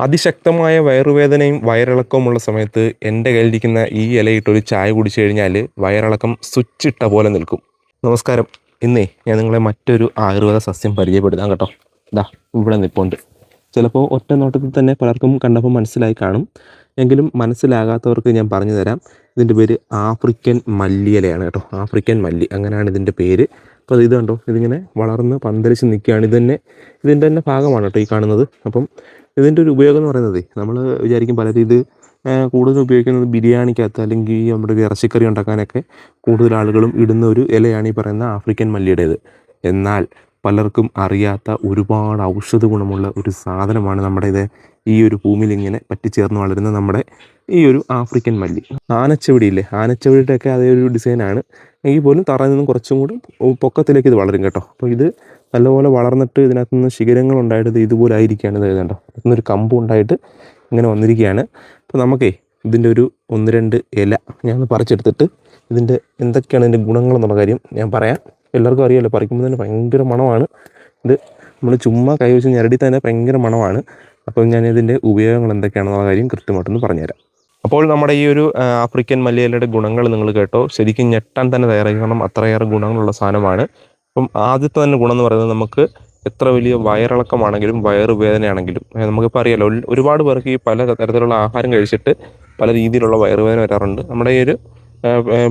അതിശക്തമായ വയറുവേദനയും വയറിളക്കവുമുള്ള സമയത്ത് എന്റെ കയ്യിലിരിക്കുന്ന ഈ ഇലയിട്ടൊരു ചായ കുടിച്ചു കഴിഞ്ഞാൽ വയറിളക്കം സ്വിച്ച് ഇട്ട പോലെ നിൽക്കും. നമസ്കാരം. ഇന്നേ ഞാൻ നിങ്ങളെ മറ്റൊരു ആയുർവേദ സസ്യം പരിചയപ്പെടുത്താം കേട്ടോ. ദാ ഇവിടെ നിൽപ്പുണ്ട് ചിലപ്പോൾ ഒറ്റ നോട്ടത്തിൽ തന്നെ പലർക്കും കണ്ടപ്പോൾ മനസ്സിലായി കാണും. എങ്കിലും മനസ്സിലാകാത്തവർക്ക് ഞാൻ പറഞ്ഞു തരാം. ഇതിന്റെ പേര് ആഫ്രിക്കൻ മല്ലിയിലയാണ് കേട്ടോ. ആഫ്രിക്കൻ മല്ലി. അങ്ങനെയാണ് ഇതിന്റെ പേര്. അപ്പോൾ ഇത് കണ്ടോ? ഇതിങ്ങനെ വളർന്ന് പന്തലിച്ച് നിൽക്കുകയാണ്. ഇത് തന്നെ ഇതിന്റെ തന്നെ ഭാഗമാണ് കേട്ടോ ഈ കാണുന്നത്. അപ്പം ഇതിന്റെ ഒരു ഉപയോഗം എന്ന് പറയുന്നത് നമ്മൾ വിചാരിക്കും പലരും ഇത് കൂടുതൽ ഉപയോഗിക്കുന്നത് ബിരിയാണിക്കകത്ത് അല്ലെങ്കിൽ നമ്മുടെ ഒരു ഇറച്ചിക്കറി ഉണ്ടാക്കാനൊക്കെ കൂടുതൽ ആളുകളും ഇടുന്ന ഒരു ഇലയാണ് ഈ പറയുന്ന ആഫ്രിക്കൻ മല്ലിയുടേത്. എന്നാൽ പലർക്കും അറിയാത്ത ഒരുപാട് ഔഷധ ഗുണമുള്ള ഒരു സാധനമാണ് നമ്മുടെ ഇത് ഈ ഒരു ഭൂമിയിൽ ഇങ്ങനെ പറ്റിച്ചേർന്ന് വളരുന്ന നമ്മുടെ ഈ ഒരു ആഫ്രിക്കൻ മല്ലി. ആനച്ചവിടിയില്ലേ? ആനച്ചവിടിയുടെ ഒക്കെ അതേ ഒരു ഡിസൈനാണ് എങ്കിൽ പോലും തറയിൽ നിന്നും കുറച്ചും കൂടി പൊക്കത്തിലേക്ക് ഇത് വളരും കേട്ടോ. അപ്പോൾ ഇത് നല്ലപോലെ വളർന്നിട്ട് ഇതിനകത്ത് നിന്ന് ശിഖരങ്ങൾ ഉണ്ടായിട്ട് ഇത് ഇതുപോലെ ആയിരിക്കുകയാണ് ഇത് അതിൽ നിന്നൊരു കമ്പ് ഉണ്ടായിട്ട് ഇങ്ങനെ വന്നിരിക്കുകയാണ്. അപ്പോൾ നമുക്കേ ഇതിന്റെ ഒരു ഒന്ന് രണ്ട് ഇല ഞാൻ ഒന്ന് പറിച്ചെടുത്തിട്ട് ഇതിന്റെ എന്തൊക്കെയാണ് ഇതിന്റെ ഗുണങ്ങളെന്നുള്ള കാര്യം ഞാൻ പറയാം. എല്ലാവർക്കും അറിയാമല്ലോ പറിക്കുമ്പോൾ തന്നെ ഭയങ്കര മണമാണ്. ഇത് നമ്മൾ ചുമ്മാ കൈവച്ച് ഞെരടി തന്നെ ഭയങ്കര മണമാണ്. അപ്പോൾ ഞാൻ ഇതിന്റെ ഉപയോഗങ്ങൾ എന്തൊക്കെയാണെന്നുള്ള കാര്യം കൃത്യമായിട്ടൊന്ന് പറഞ്ഞുതരാം. അപ്പോൾ നമ്മുടെ ഈ ഒരു ആഫ്രിക്കൻ മലയിലയുടെ ഗുണങ്ങൾ നിങ്ങൾ കേട്ടോ. ശരിക്കും ഞെട്ടാൻ തന്നെ തയ്യാറായി കാരണം അത്രയേറെ ഗുണങ്ങളുള്ള സാധനമാണ്. അപ്പം ആദ്യത്തെ തന്നെ ഗുണം എന്ന് പറയുന്നത് നമുക്ക് എത്ര വലിയ വയറിളക്കമാണെങ്കിലും വയറ് വേദനയാണെങ്കിലും നമുക്കിപ്പോൾ അറിയാലോ ഒരുപാട് പേർക്ക് ഈ പല തരത്തിലുള്ള ആഹാരം കഴിച്ചിട്ട് പല രീതിയിലുള്ള വയറുവേദന വരാറുണ്ട്. നമ്മുടെ ഈ ഒരു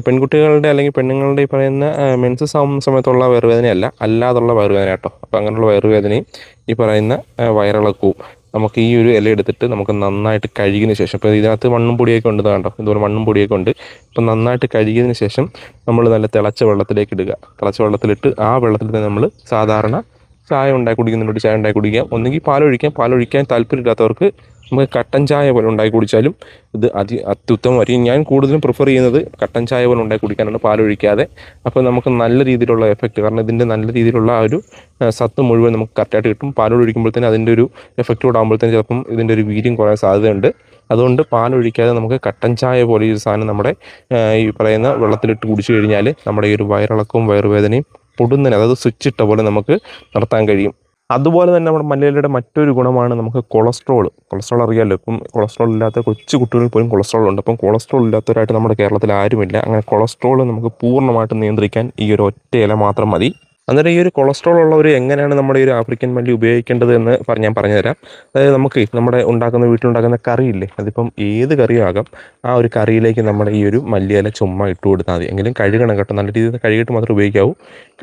പെൺകുട്ടികളുടെ അല്ലെങ്കിൽ പെണ്ണുങ്ങളുടെ ഈ പറയുന്ന മെൻസസ് ആവുന്ന സമയത്തുള്ള വയറുവേദനയല്ല അല്ലാതുള്ള വയറുവേദന കേട്ടോ. അപ്പോൾ അങ്ങനെയുള്ള വയറുവേദനയും ഈ പറയുന്ന വയറിളക്കവും നമുക്ക് ഈ ഒരു ഇല എടുത്തിട്ട് നമുക്ക് നന്നായിട്ട് കഴുകിയതിന് ശേഷം ഇപ്പോൾ ഇതിനകത്ത് മണ്ണും പൊടിയൊക്കെ ഉണ്ട് കേട്ടോ ഇതുപോലെ മണ്ണും പൊടിയൊക്കെ ഉണ്ട്. ഇപ്പം നന്നായിട്ട് കഴുകിയതിന് ശേഷം നമ്മൾ നല്ല തിളച്ച വെള്ളത്തിലേക്ക് ഇടുക. തിളച്ച വെള്ളത്തിലിട്ട് ആ വെള്ളത്തിൽ തന്നെ നമ്മൾ സാധാരണ ചായ ഉണ്ടാക്കി കുടിക്കുന്നുണ്ട് ചായ ഉണ്ടാക്കി കുടിക്കാം ഒന്നുകിൽ പാലൊഴിക്കാം. പാലൊഴിക്കാൻ താല്പര്യമില്ലാത്തവർക്ക് നമുക്ക് കട്ടൻ ചായ പോലെ ഉണ്ടാക്കി കുടിച്ചാലും ഇത് അതി അത്യുത്തമമായിരിക്കും ഞാൻ കൂടുതലും പ്രിഫർ ചെയ്യുന്നത് കട്ടൻ ചായ പോലെ ഉണ്ടാക്കി കുടിക്കാനാണ്. പാലൊഴിക്കാതെ. അപ്പോൾ നമുക്ക് നല്ല രീതിയിലുള്ള എഫക്റ്റ് കാരണം ഇതിന്റെ നല്ല രീതിയിലുള്ള ആ ഒരു സത്ത് മുഴുവൻ നമുക്ക് കറക്റ്റായിട്ട് കിട്ടും. പാലൊഴിക്കുമ്പോഴത്തേന് അതിന്റെ ഒരു എഫക്റ്റ് കൂടാകുമ്പോൾ തന്നെ ചിലപ്പം ഇതിന്റെ ഒരു വീര്യം കുറയാൻ സാധ്യതയുണ്ട്. അതുകൊണ്ട് പാലൊഴിക്കാതെ നമുക്ക് കട്ടൻ ചായ പോലെ ഈ സാധനം നമ്മുടെ ഈ പറയുന്ന വെള്ളത്തിലിട്ട് കുടിച്ചു കഴിഞ്ഞാൽ നമ്മുടെ ഈ ഒരു വയറിളക്കവും വയറുവേദനയും പൊടുന്നതിന് അതായത് സ്വിച്ച് ഇട്ട പോലെ നമുക്ക് നടത്താൻ കഴിയും. അതുപോലെ തന്നെ നമ്മുടെ മലയാളിയുടെ മറ്റൊരു ഗുണമാണ് നമുക്ക് കൊളസ്ട്രോൾ. കൊളസ്ട്രോൾ അറിയാമല്ലോ ഇപ്പം കൊളസ്ട്രോൾ ഇല്ലാത്ത കൊച്ചു കുട്ടികളിൽ പോലും കൊളസ്ട്രോൾ ഉണ്ട്. അപ്പം കൊളസ്ട്രോൾ ഇല്ലാത്തവരായിട്ട് നമ്മുടെ കേരളത്തിൽ ആരുമില്ല. അങ്ങനെ കൊളസ്ട്രോൾ നമുക്ക് പൂർണമായിട്ടും നിയന്ത്രിക്കാൻ ഈ ഒരു ഒറ്റ ഇല മാത്രം മതി. അന്നേരം ഈ ഒരു കൊളസ്ട്രോൾ ഉള്ളവർ എങ്ങനെയാണ് നമ്മുടെ ഈ ഒരു ആഫ്രിക്കൻ മല്ലി ഉപയോഗിക്കേണ്ടത് എന്ന് ഞാൻ പറഞ്ഞുതരാം. അതായത് നമുക്ക് നമ്മുടെ ഉണ്ടാക്കുന്ന വീട്ടിലുണ്ടാക്കുന്ന കറിയില്ലേ അതിപ്പം ഏത് കറിയും ആകാം ആ ഒരു കറിയിലേക്ക് നമ്മുടെ ഈ ഒരു മല്ലിയില ചുമ്മാ ഇട്ട് കൊടുത്താൽ മതി. എങ്കിലും കഴുകണം കേട്ടോ. നല്ല രീതിയിൽ കഴുകിയിട്ട് മാത്രമേ ഉപയോഗിക്കാവൂ.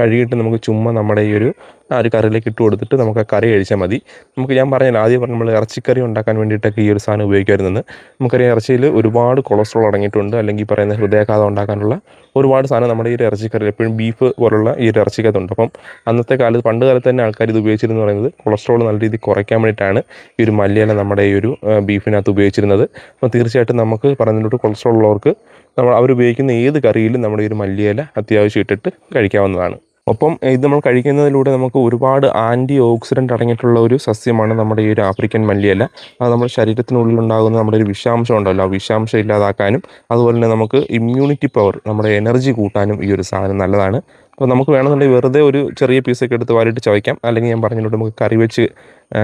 കഴുകിയിട്ട് നമുക്ക് ചുമ്മാ നമ്മുടെ ഈ ഒരു ആ ഒരു കറിയിലേക്ക് ഇട്ട് കൊടുത്തിട്ട് നമുക്ക് ആ കറി കഴിച്ചാൽ മതി. നമുക്ക് ഞാൻ പറഞ്ഞില്ല ആദ്യം പറഞ്ഞ നമ്മൾ ഇറച്ചിക്കറി ഉണ്ടാക്കാൻ വേണ്ടിയിട്ടൊക്കെ ഈ ഒരു സാധനം ഉപയോഗിക്കാറുണ്ടെന്ന് നമുക്കറിയാം ഇറച്ചിയിൽ ഒരുപാട് കൊളസ്ട്രോൾ അടങ്ങിയിട്ടുണ്ട് അല്ലെങ്കിൽ പറയുന്ന ഹൃദയാഘാതം ഉണ്ടാക്കാനുള്ള ഒരുപാട് സാധനം നമ്മുടെ ഈ ഒരു ഇറച്ചിക്കറിയിൽ എപ്പോഴും ബീഫ് പോലുള്ള ഈ ഒരു ഇറച്ചിക്കകത്തുണ്ട്. അപ്പം അന്നത്തെ കാലത്ത് പണ്ട് കാലത്ത് തന്നെ ആൾക്കാർ ഇത് ഉപയോഗിച്ചിരുന്നു പറയുന്നത് കൊളസ്ട്രോൾ നല്ല രീതിയിൽ കുറയ്ക്കാൻ വേണ്ടിയിട്ടാണ് ഈ ഒരു മല്ലിയില നമ്മുടെ ഈ ഒരു ബീഫിനകത്ത് ഉപയോഗിച്ചിരുന്നത്. അപ്പോൾ തീർച്ചയായിട്ടും നമുക്ക് പറഞ്ഞിട്ട് കൊളസ്ട്രോൾ ഉള്ളവർക്ക് നമ്മൾ അവരുപയോഗിക്കുന്ന ഏത് കറിയിലും നമ്മുടെ ഈ ഒരു മല്ലിയില അത്യാവശ്യം ഇട്ടിട്ട് കഴിക്കാവുന്നതാണ്. ഒപ്പം ഇത് നമ്മൾ കഴിക്കുന്നതിലൂടെ നമുക്ക് ഒരുപാട് ആന്റി ഓക്സിഡന്റ് അടങ്ങിയിട്ടുള്ള ഒരു സസ്യമാണ് നമ്മുടെ ഈ ഒരു ആഫ്രിക്കൻ മല്ലിയല്ല അത് നമ്മുടെ ശരീരത്തിനുള്ളിലുണ്ടാകുന്ന നമ്മുടെ ഒരു വിഷാംശം ഉണ്ടല്ലോ ആ വിഷാംശം ഇല്ലാതാക്കാനും അതുപോലെ തന്നെ നമുക്ക് ഇമ്മ്യൂണിറ്റി പവർ നമ്മുടെ എനർജി കൂട്ടാനും ഈ ഒരു സാധനം നല്ലതാണ്. അപ്പോൾ നമുക്ക് വേണമെന്നുണ്ടെങ്കിൽ വെറുതെ ഒരു ചെറിയ പീസൊക്കെ എടുത്ത് വാരിട്ട് ചവയ്ക്കാം. അല്ലെങ്കിൽ ഞാൻ പറഞ്ഞിട്ടുണ്ട് നമുക്ക് കറി വെച്ച്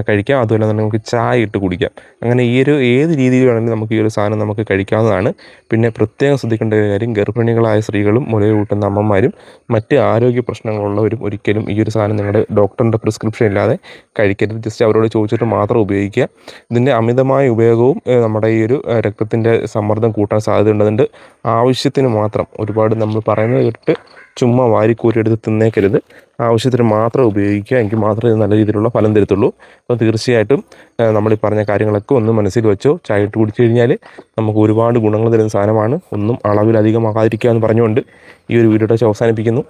കഴിക്കാം. അതുപോലെ തന്നെ നമുക്ക് ചായ ഇട്ട് കുടിക്കാം. അങ്ങനെ ഈ ഒരു ഏത് രീതിയിൽ വേണമെങ്കിലും നമുക്ക് ഈ ഒരു സാധനം നമുക്ക് കഴിക്കാവുന്നതാണ്. പിന്നെ പ്രത്യേകം ശ്രദ്ധിക്കേണ്ട ഒരു കാര്യം ഗർഭിണികളായ സ്ത്രീകളും മുലയൂട്ടുന്ന അമ്മമാരും മറ്റ് ആരോഗ്യ പ്രശ്നങ്ങളുള്ളവരും ഒരിക്കലും ഈ ഒരു സാധനം നിങ്ങളുടെ ഡോക്ടറിന്റെ പ്രിസ്ക്രിപ്ഷൻ ഇല്ലാതെ കഴിക്കരുത്. ജസ്റ്റ് അവരോട് ചോദിച്ചിട്ട് മാത്രം ഉപയോഗിക്കുക. ഇതിന്റെ അമിതമായ ഉപയോഗവും നമ്മുടെ ഈ ഒരു രക്തത്തിന്റെ സമ്മർദ്ദം കൂട്ടാൻ സാധ്യതയുണ്ട് ആവശ്യത്തിന് മാത്രം ഒരുപാട് നമ്മൾ പറയുന്നത് കേട്ടിട്ട് ചുമ്മാ വാരിക്കൂരി എടുത്ത് തിന്നേക്കരുത്. ആവശ്യത്തിന് മാത്രം ഉപയോഗിക്കുക. എങ്കിൽ മാത്രമേ നല്ല രീതിയിലുള്ള ഫലം തരത്തുള്ളൂ. അപ്പോൾ തീർച്ചയായിട്ടും നമ്മൾ ഈ പറഞ്ഞ കാര്യങ്ങളൊക്കെ ഒന്ന് മനസ്സിൽ വെച്ചോ ചായ ഇട്ട് കുടിച്ചു കഴിഞ്ഞാൽ നമുക്ക് ഒരുപാട് ഗുണങ്ങൾ തരുന്ന സാധനമാണ്. ഒന്നും അളവിലധികമാകാതിരിക്കുക എന്ന് പറഞ്ഞുകൊണ്ട് ഈ ഒരു വീഡിയോ ടച്ച് അവസാനിപ്പിക്കുന്നു.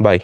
ബൈ.